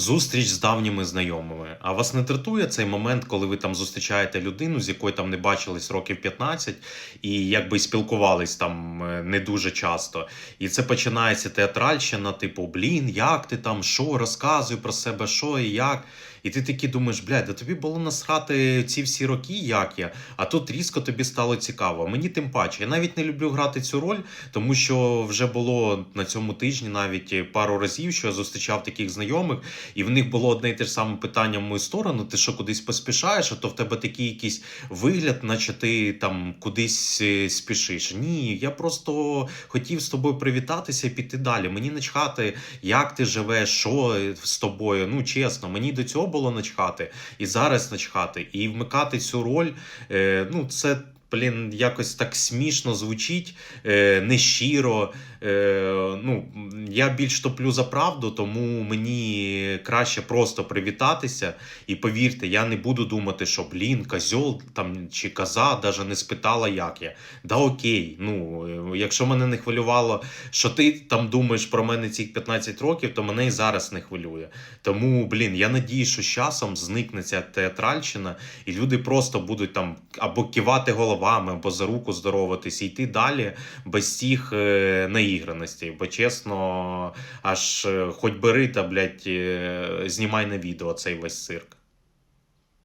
Зустріч з давніми знайомими. А вас не дратує цей момент, коли ви там зустрічаєте людину, з якою там не бачились років 15, і якби спілкувались там е, не дуже часто. І це починається театральщина, типу, блін, як ти там, що, розказуй про себе, що і як. І ти такий думаєш, блядь, да тобі було насрати ці всі роки, як я, а тут різко тобі стало цікаво. Мені тим паче. Я навіть не люблю грати цю роль, тому що вже було на цьому тижні навіть пару разів, що я зустрічав таких знайомих, і в них було одне і те ж саме питання в мою сторону: ти що кудись поспішаєш, а то в тебе такий якийсь вигляд, наче ти там кудись е, спішиш. Ні, я просто хотів з тобою привітатися і піти далі. Мені начхати, як ти живеш, що з тобою. Ну чесно, мені до цього було начхати, і зараз начхати. І вмикати цю роль, е, ну це. Блін, якось так смішно звучить, е, нещиро. Е, ну, я більш топлю за правду, тому мені краще просто привітатися. І повірте, я не буду думати, що блін, козьол там чи коза даже не спитала, як я. Да окей, ну е, якщо мене не хвилювало, що ти там думаєш про мене цих 15 років, то мене і зараз не хвилює. Тому, блін, я надію, що з часом зникне ця театральщина, і люди просто будуть там або кивати головами, або за руку здороватись і йти далі без цих е, наіграностей. Бо чесно, аж е, хоч бери та блядь, е, знімай на відео цей весь цирк.